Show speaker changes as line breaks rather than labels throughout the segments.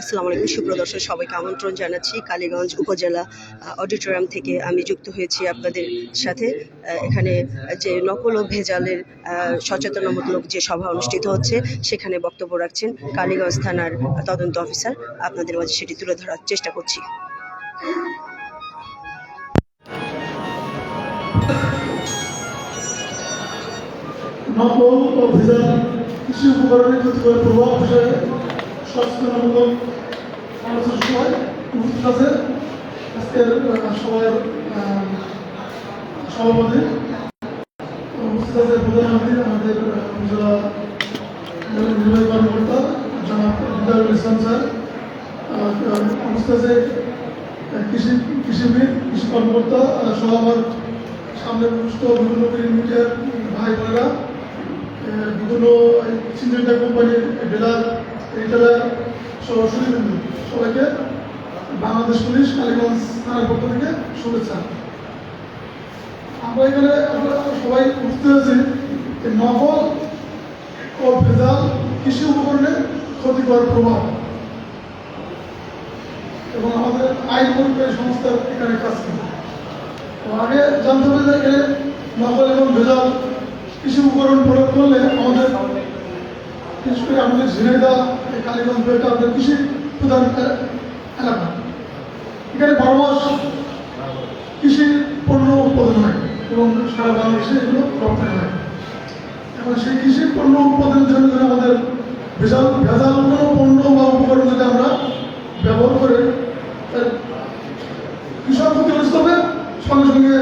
আসসালামু আলাইকুম সুপ্রদর্শক সবাইকে আমন্ত্রণ জানাচ্ছি কালীগঞ্জ উপজেলা অডিটোরিয়াম থেকে আমি যুক্ত হয়েছি আপনাদের সাথে। এখানে যে নকল ও ভেজালের সচেতনমূলক যে সভা অনুষ্ঠিত হচ্ছে, সেখানে বক্তব্য রাখছেন কালীগঞ্জ থানার তদন্ত অফিসার। আপনাদের মাঝে সেটি তুলে ধরার চেষ্টা করছি।
নকল ও ভেজাল কৃষি উপকরণের ক্ষতিকর প্রভাব বিষয়ে সচেতনমূলক আলোচনা সভায় উপস্থিত আছে আজকের আহ, সভাপতি উপস্থিত আছে প্রধানমন্ত্রী আমাদের উপজেলা নির্বাহী কর্মকর্তা জনাব বিদারুল ইসলাম স্যার উপস্থিত আছে কৃষি কৃষিবিদ কৃষি কর্মকর্তা সহ সামনে উপস্থিত বিভিন্ন মিডিয়ার ভাই বোনেরা বিভিন্ন সিন্ডিকেট কোম্পানির ডিলার রিটেলার সরাসরি সবাইকে বাংলাদেশ পুলিশ, কালীগঞ্জ থানার পক্ষ থেকে শুভেচ্ছা। আমরা এখানে আমরা সবাই বুঝতে হয়েছি যে নকল ও ভেজাল কৃষি উপকরণের ক্ষতিকর প্রভাব। এবং আমাদের আইন পরিকারী সংস্থা এখানে কাজ করে। আগে জানতে হবে যে নকল এবং ভেজাল কৃষি উপকরণ প্রয়োগ করলে আমাদের বিশেষ করে আমাদের ঝিনাইদা কালীগঞ্জ আমাদের কৃষি প্রধান এলাকা। এখানে বারো মাস কৃষির পণ্য উৎপাদন হয় এবং সারা বাংলাদেশে এগুলো রপ্তানি হয়। এবং সেই কৃষির পণ্য উৎপাদনের জন্য আমাদের ভেজাল ভেজাল কোনো পণ্য বা উপকরণ যদি আমরা ব্যবহার করে তার কৃষক ক্ষতিগ্রস্ত হবে সঙ্গে সঙ্গে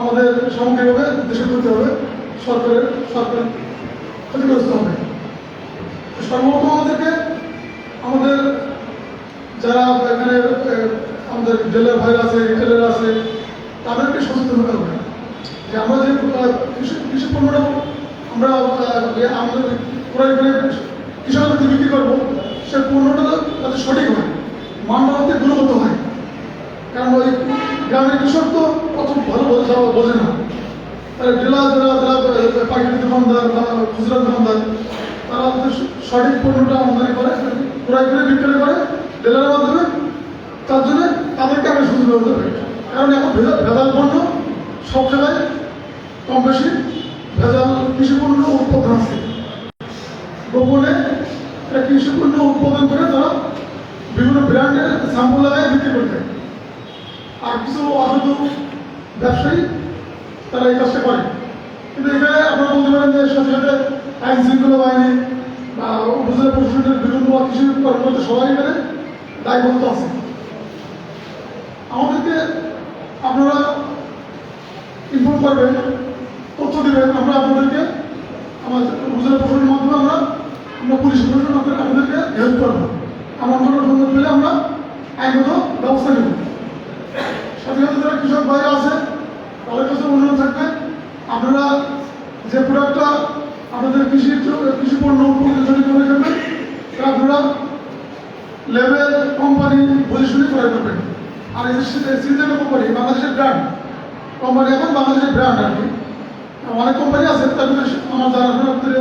আমাদের সামগ্রিকভাবে দেশের ক্ষতি হবে সরকারের সরকার ক্ষতিগ্রস্ত হবে তো সর্বপ্রথম আমাদেরকে আমাদের যারা এখানে আহ, আমাদের জেলার ভাই আছে রিটেলার আছে তাদেরকে সচেতন হতে হবে যে আমরা যে কৃষি পণ্যটা আমরা আমাদের ক্রয় করে কৃষকদের বিক্রি করব, সে পণ্যটা যাতে সঠিক হয়, মানটা যাতে গুণগত হয়। কারণ ওই গ্রামের কৃষক তো অত ভালো বোঝে বোঝে না। তারা জেলা জেলা জেলা পাইকারি দোকানদার বা খুচরা দোকানদার, তারা সঠিক পণ্যটা আমদানি করে ক্রয় করে বিক্রয় করে ডিলারের মাধ্যমে তার জন্য তাদেরকে আমরা সুযোগ করতে পারি কারণ এখন ভেজাল ভেজাল পণ্য সব জায়গায় কম বেশি ভেজাল কৃষি পণ্য উৎপাদন আছে গোপনে একটা কৃষি পণ্য উৎপাদন করে তারা বিভিন্ন ব্র্যান্ডের স্যাম্পল লাগায় বিক্রি করে দেয় আর অসাধু ব্যবসায়ী, তারা এই কাজটা করে। কিন্তু এখানে আপনারা বলতে পারেন যে সাথে সাথে বাহিনী বা উপজেলা প্রশাসনের সবাই এখানে দায়বদ্ধ আছে। আমাদেরকে আপনারা ইনফর্ম করবেন, তথ্য দেবেন। আমরা আপনাদেরকে, আমাদের উপজেলা প্রশাসনের মাধ্যমে আমরা আমরা পুলিশ প্রশাসন আপনাদেরকে হেল্প করব আমার কোনো সন্ধান পেলে আমরা আইনগত ব্যবস্থা নেব সাথে সাথে যারা কৃষক ভাইরা আছে তাদের কাছে অনুরোধ থাকবে আপনারা যে প্রোডাক্টটা আপনাদের কৃষি কৃষি পণ্য জন্য করে তা আপনারা লেভেল কোম্পানি শুনে ক্রয় করবেন। আর সিরিজের কোম্পানি বাংলাদেশের ব্র্যান্ড কোম্পানি এখন বাংলাদেশের ব্র্যান্ড আর কি। অনেক কোম্পানি আছে, তার মধ্যে আমার জানাশোনার ভিতরে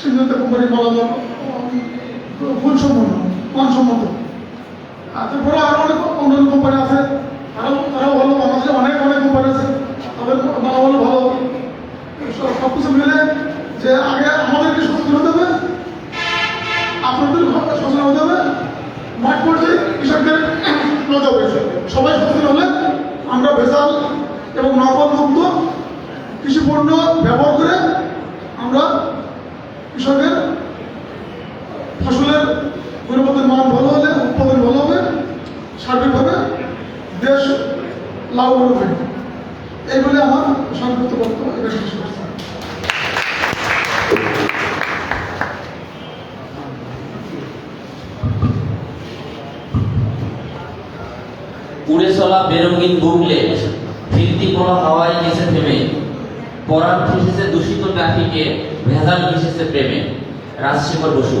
সিদ্ধান্ত কোম্পানি মালামাল, ফুল সম্পন্ন মানসম্মত তারপরে আরও অনেক অন্যান্য কোম্পানি আছে তারাও তারাও ভালো বাংলাদেশে অনেক অনেক কোম্পানি আছে তাদের মালামাল ভালো সব- সব কিছু মিলে যে আগে আমাদেরকে সচেতন হতে হবে আপনাদের সচেতন হতে হবে মাঠ পর্যায়ে কৃষকদের হতে হবে সবাই সচেতন হলে আমরা ভেজাল এবং নকল মুক্ত কৃষি পণ্য ব্যবহার করে আমরা কৃষকের ফসলের মান ভালো হলে, উৎপাদন ভালো হবে, সার্বিকভাবে দেশ লাভবান হবে এই বলে আমার সংক্ষিপ্ত বক্তব্য, এখানে শেষ
উড়ে চলা বেরঙিন বুকলেট ফিরতি কোনো হাওয়ায় গেছে থেমে। ফেসেছে দূষিত ট্রাফিকে ভেজাল মিশেছে প্রেমে। রাজশেখর বসু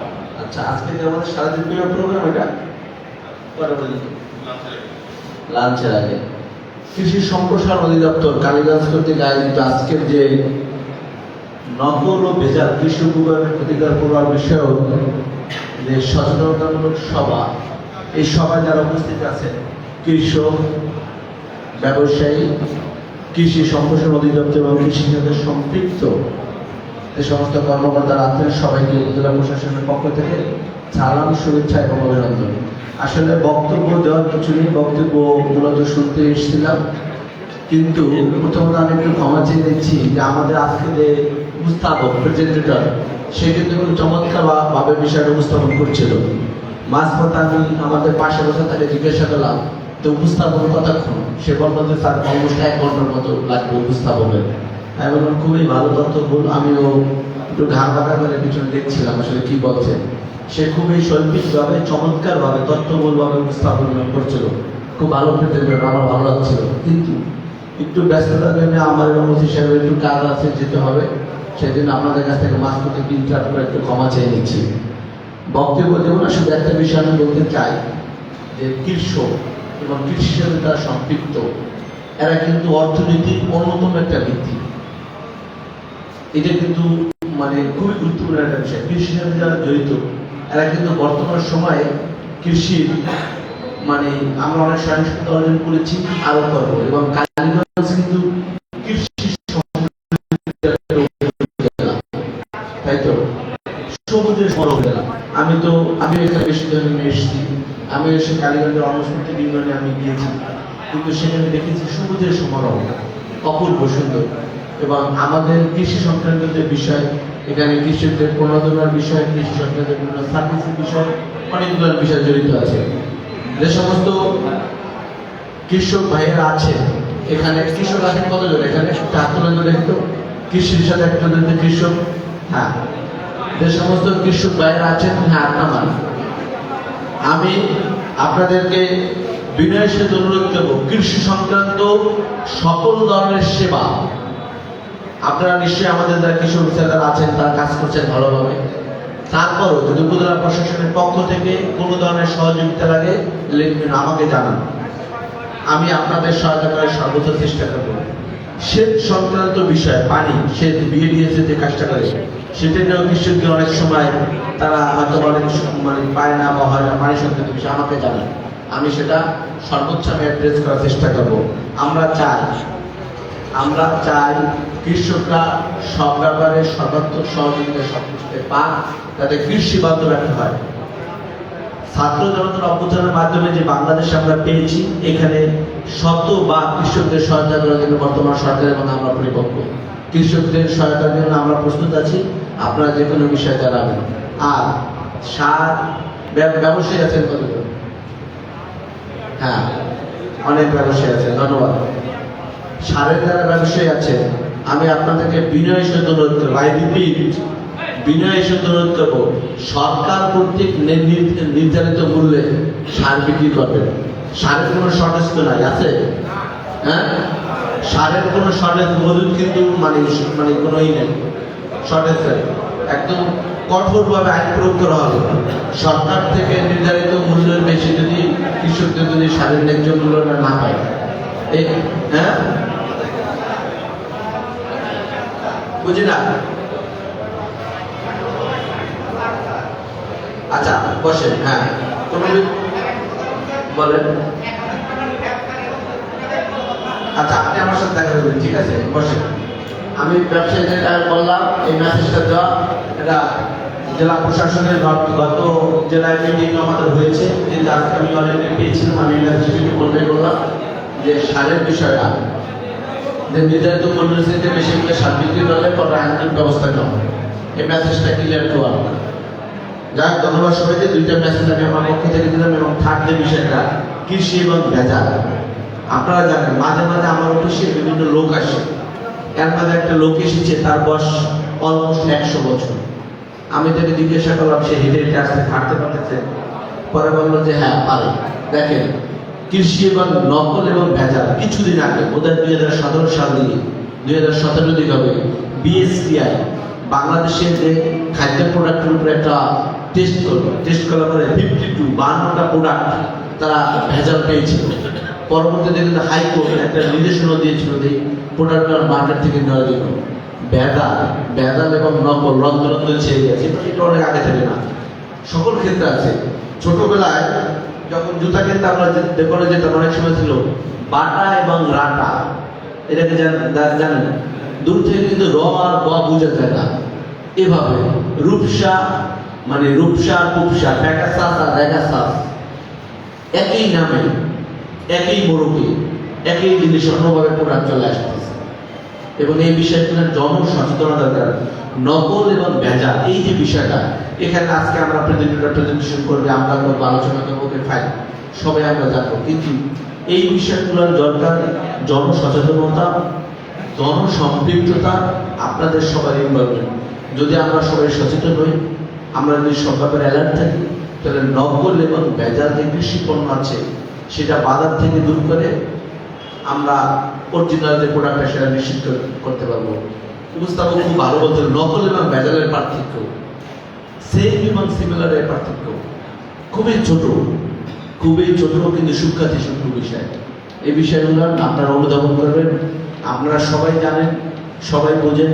আচ্ছা আজকে যে আমাদের সারাদিন প্রিয় প্রোগ্রাম এটা? কটা পর্যন্ত? লাঞ্চের আগে। কৃষি সম্প্রসারণ অধিদপ্তর, কালীগঞ্জ কর্তৃক আয়োজিত আজকের যে নকল ও ভেজাল কৃষি উপকরণের অধিকার প্রভাব বিষয়ক যে সচেতনতামূলক সভা, এই সভায় যারা উপস্থিত আছেন, কৃষক, ব্যবসায়ী, কৃষি সম্প্রসারণ অধিদপ্তর এবং সাথে সম্পৃক্ত যে সমস্ত কর্মকর্তারা আছেন সবাইকে উপজেলা প্রশাসনের পক্ষ থেকে সালাম, শুভেচ্ছা এবং অভিনন্দন। আসলে বক্তব্য দেওয়ার কিছু নেই বক্তব্য মূলত শুনতে এসেছিলাম, কিন্তু প্রথমত আমি একটু ক্ষমা চেয়ে নিচ্ছি যে আমাদের আজকে যে উপস্থাপক প্রেজেন্টেটর সে কিন্তু খুব চমৎকার ভাবে বিষয়টা উপস্থাপন করছিল। মাঝপথে আমি আমাদের পাশে বসে তাকে জিজ্ঞাসা করলাম, তো উপস্থাপন কতক্ষণ সে বলল যে, স্যার, অলমোস্ট এক ঘণ্টার মতো লাগবে উপস্থাপনের বললাম খুবই ভালো তথ্য বল আমিও একটু বাঁকা করে পিছনে দেখছিলাম আসলে কি বলছে। সে খুবই শৈল্পিকভাবে, চমৎকারভাবে তথ্যবলভাবে উপস্থাপন করছিল। খুব ভালো প্রেজেন্টেটর আমার ভালো লাগছিল। কিন্তু একটু ব্যস্ততার জন্য আমার অনুমতি হিসাবে একটু কাজ আছে, যেতে হবে। সেদিন আপনাদের কাছ থেকে মাছ করতে তিনটার করে একটু ক্ষমা চেয়ে নিচ্ছি। বক্তব্য দেব না, শুধু একটা বিষয় আমি বলতে চাই যে কৃষক এবং কৃষির সাথে তারা সম্পৃক্ত। এরা কিন্তু অর্থনীতির অন্যতম একটা ভিত্তি। এটা কিন্তু মানে খুবই গুরুত্বপূর্ণ একটা বিষয়। কৃষির সাথে যারা জড়িত, এরা কিন্তু বর্তমান সময়ে কৃষির মানে আমরা অনেক সহিংসতা অর্জন করেছি আরও করব এবং কালীগঞ্জ কিন্তু কৃষি আমি তো, আমি এখানে বেশি নিয়ে এসেছি। আমি এসে কালীগঞ্জের অনুস্মৃতি ইউনিয়নে আমি গিয়েছি। কিন্তু সেখানে দেখেছি সবুজের সমারোহ। অপূর্ব সুন্দর। এবং আমাদের কৃষি সংক্রান্ত যে বিষয়, এখানে কৃষকদের প্রণোদনার বিষয়, কৃষি সংক্রান্ত বিভিন্ন সার্ভিসের বিষয় অনেকগুলো বিষয় জড়িত আছে। যে সমস্ত কৃষক ভাইয়েরা আছে, এখানে কৃষক আছেন কতজন? এখানে চারজন দেখতো কৃষির সাথে যদি কৃষক। হ্যাঁ। যে সমস্ত কৃষক ভাইয়েরা আছেন হ্যাঁ আপনার আমি আপনাদেরকে বিনয়ের সাথে অনুরোধ করব, কৃষি সংক্রান্ত সকল ধরনের সেবা আপনারা নিশ্চয়ই আমাদের যারা কৃষক অফিসাররা আছেন, তারা কাজ করছেন ভালোভাবে। তারপরও যদি উপজেলা প্রশাসনের পক্ষ থেকে কোনো ধরনের সহযোগিতা লাগে লিখবেন আমাকে জানান। আমি আপনাদের সহায়তা করার সর্বোচ্চ চেষ্টা করব। সেচ সংক্রান্ত বিষয়, পানি সেচ বিএডিএস যে কাজটা করে, সেটা নিয়েও কৃষকদের অনেক সময় তারা হয়তো অনেক মানে পায় না বা হয় না, পানি সংক্রান্ত বিষয় আমাকে জানান। আমি সেটা সর্বোচ্চ আমি অ্যাড্রেস করার চেষ্টা করব। আমরা চাই আমরা চাই কৃষকরা সব ব্যাপারে সর্বাত্মক সহযোগিতা সবকিছুতে পান যাতে কৃষি বান্ধব রাখতে হয়। ছাত্র জনতার অভ্যুত্থানের মাধ্যমে যে বাংলাদেশ আমরা পেয়েছি, এখানে শত বা কৃষকদের সহায়তা করার জন্য বর্তমান সরকার মধ্যে আমরা পরিপক্ক। কৃষকদের সহায়তার জন্য আমরা প্রস্তুত আছি, আপনারা যে কোনো বিষয়ে জানাবেন। আর সার ব্যবসায়ী আছেন কতজন? হ্যাঁ অনেক ব্যবসায়ী আছে ধন্যবাদ। সারের যারা ব্যবসায়ী আছে। আমি আপনাদেরকে বিনয়ের সাথে অনুরোধ করব আই রিপিট সরকার কর্তৃক নির্ধারিত মূল্যে সার বিক্রি করবেন। সারের কোনো শর্টেজ তো নাই, আছে? হ্যাঁ? সারের কোনো শর্টেজ মজুদ কিন্তু মানে মানে কোনোই নেই। শর্টেজ নেই। একদম কঠোরভাবে আইন প্রয়োগ করা হবে। সরকার থেকে নির্ধারিত মূল্যের বেশি যদি কৃষকদের যদি সারের ন্যায্য মূল্যটা না পায়। হ্যাঁ? বুঝি না? আচ্ছা বসেন হ্যাঁ। বি- বলেন। আচ্ছা আপনি আমার সাথে দেখা করবেন, ঠিক আছে? বসেন। আমি ব্যবসায়ীদের বললাম, এই মেসেজটা দেওয়া, এটা জেলা প্রশাসনের গত জেলায় মিটিং আমাদের হয়েছে। কিন্তু আজকে আমি অলরেডি পেয়েছিলাম, আমি মেসেজটি বলতে বললাম যে সারের বিষয়টা। নির্ধারিত মূল্যের বেশি করে সার বিক্রি করলে পরে আইনগত ব্যবস্থা নেওয়া। এই মেসেজটা ক্লিয়ার টু আর যাই হোক, ধন্যবাদ সবাইকে। দুইটা মেসেজ আমি আমার পক্ষ থেকে দিলাম এবং যে বিষয়টা কৃষি এবং ভেজাল। আপনারা জানেন মাঝে মাঝে আমার অফিসে বিভিন্ন লোক আসে। এর মাঝে একটা লোক এসেছে তার বয়স অলমোস্ট একশো বছর। আমি তাকে জিজ্ঞাসা করলাম সে হেঁটে হেঁটে আসতে হাঁটতে পারতেছে? পরে বলল যে হ্যাঁ পারে। দেখেন কৃষি এবং নকল এবং ভেজাল কিছুদিন আগে বোধহয় দুই হাজার সতেরো সাল দিয়ে, দুই হাজার সতেরো দিকে হবে বিএসটিআই বাংলাদেশের যে খাদ্য প্রোডাক্টের উপরে একটা টেস্ট করল টেস্ট করার পরে ফিফটি টু বান্নটা প্রোডাক্ট তারা ভেজাল পেয়েছিল পরবর্তীতে কিন্তু হাইকোর্ট একটা নির্দেশনা দিয়েছিল যে প্রোডাক্টটা মার্কেট থেকে নেওয়ার জন্য। ভেজাল ভেজাল এবং নকল রন্ধরন্ধ ছেড়ে গেছে। এটা অনেক আগে থাকে না। সকল ক্ষেত্রে আছে। ছোটবেলায় যখন জুতা কিনতে আমরা দোকানে যেতাম, অনেক সময় ছিল বাটা এবং রাটা। এটাকে জানেন? দূর থেকে কিন্তু র আর ব বোঝা যায় না। এভাবে রূপসা মানে রূপসা, কুপসা প্যাকাসাস আর রেগাসাস একই নামে, একই মোড়কে, একই জিনিস অন্যভাবে প্রোডাক্ট চলে আসতেছে। এবং এই বিষয়গুলোর জন সচেতনতা দরকার নকল এবং ভেজাল, এই যে বিষয়টা, এখানে আজকে আমরা প্রেজেন্টেশন করবে, আমরা করব আলোচনা করব ফাইল সবাই আমরা জানব। কিন্তু এই বিষয়গুলোর দরকার জন সচেতনতা জন সম্পৃক্ততা আপনাদের সবার ইনভলভমেন্ট যদি আমরা সবাই সচেতন হই, আমরা যদি সব ব্যাপারে অ্যালার্ট থাকি, তাহলে নকল এবং ভেজাল যে কৃষি পণ্য আছে, সেটা বাজার থেকে দূর করে আমরা অরিজিনাল যে প্রোডাক্টটা সেটা নিশ্চিত করতে পারব। উপস্থাপক খুব ভালো বলতেন, নকল এবং ভেজালের পার্থক্য। সেম এবং সিমিলারের পার্থক্য। খুবই ছোট খুবই ছোট কিন্তু সুখ্যাতি সূক্ষ্ম বিষয়। এই বিষয়গুলো আপনারা অনুধাবন করবেন, আপনারা সবাই জানেন, সবাই বোঝেন,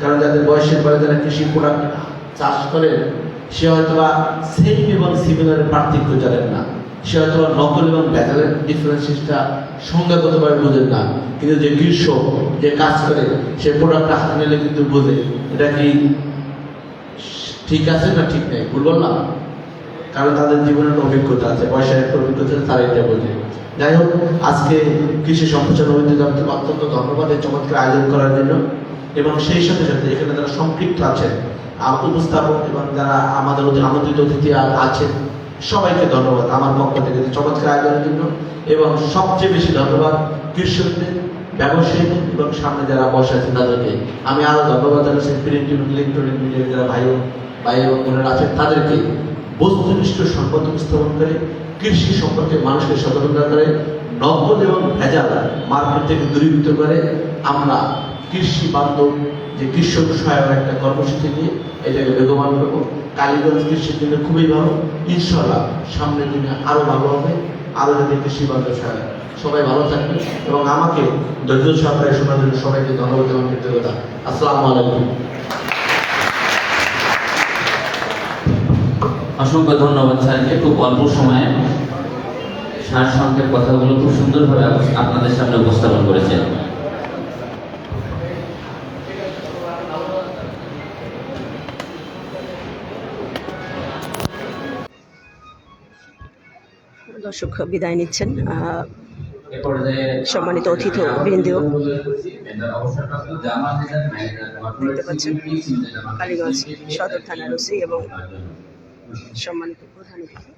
কারণ যাদের বয়সের পরে যারা কৃষি প্রোডাক্ট চাষ করেন, সে হয়তো বা সেম এবং সিমিলারের পার্থক্য জানেন না। সে হয়তো নকল এবং ভেজালের ডিফারেন্সটা সংজ্ঞাগতভাবে বোঝেন না। কিন্তু যে কৃষক যে কাজ করে, সে প্রোডাক্টটা হাতে নিলে কিন্তু বোঝে এটা কি ঠিক আছে না ঠিক নেই। ভুল বললাম? কারণ তাদের জীবনের অভিজ্ঞতা আছে পয়সার একটা অভিজ্ঞতা তারা এটা বোঝে। যাই হোক, আজকে কৃষি সম্প্রচার অভিযোগ অত্যন্ত ধন্যবাদ এই চমৎকার আয়োজন করার জন্য। এবং সেই সাথে সাথে এখানে যারা সম্পৃক্ত আছেন উপস্থাপক এবং যারা আমাদের আমন্ত্রিত অতিথি আছেন সবাইকে ধন্যবাদ। আমার পক্ষ থেকে চমৎকার আয়োজনের জন্য এবং সবচেয়ে বেশি ধন্যবাদ কৃষকদের, ব্যবসায়ীদের এবং সামনে যারা বসে আছেন তাদেরকে। আমি আরও ধন্যবাদ জানাচ্ছি প্রিন্ট এবং ইলেকট্রনিক মিডিয়ার যারা ভাই ভাই এবং বোনেরা আছেন, তাদেরকে বস্তুনিষ্ঠ সংবাদ উপস্থাপন করে, কৃষি সম্পর্কে মানুষকে সচেতন করে, নগদ এবং ভেজাল মার্কেট থেকে দূরীভূত করে, আমরা কৃষি বান্ধব যে কৃষক সহায়ক একটা কর্মসূচি নিয়ে এটাকে বেগবান করব। কালীগঞ্জ কৃষির জন্য খুবই ভালো। ইনশাল্লাহ সামনের দিনে আরও ভালো হবে। আরও যাতে কৃষি বান্ধব সবাই ভালো থাকবে। এবং আমাকে ধৈর্য সহকারে শোনার জন্য সবাইকে ধন্যবাদ এবং কৃতজ্ঞতা। আসসালামু আলাইকুম।
অসংখ্য ধন্যবাদ স্যারকে খুব অল্প সময়ে সার সংক্ষেপ কথাগুলো খুব সুন্দরভাবে আপ- আপনাদের সামনে উপস্থাপন করেছেন।
দর্শক বিদায় নিচ্ছেন সম্মানিত অতিথি বৃন্দেও দেখতে পাচ্ছেন, কালীগঞ্জ সদর থানার ওসি এবং সম্মানিত প্রধান অতিথি।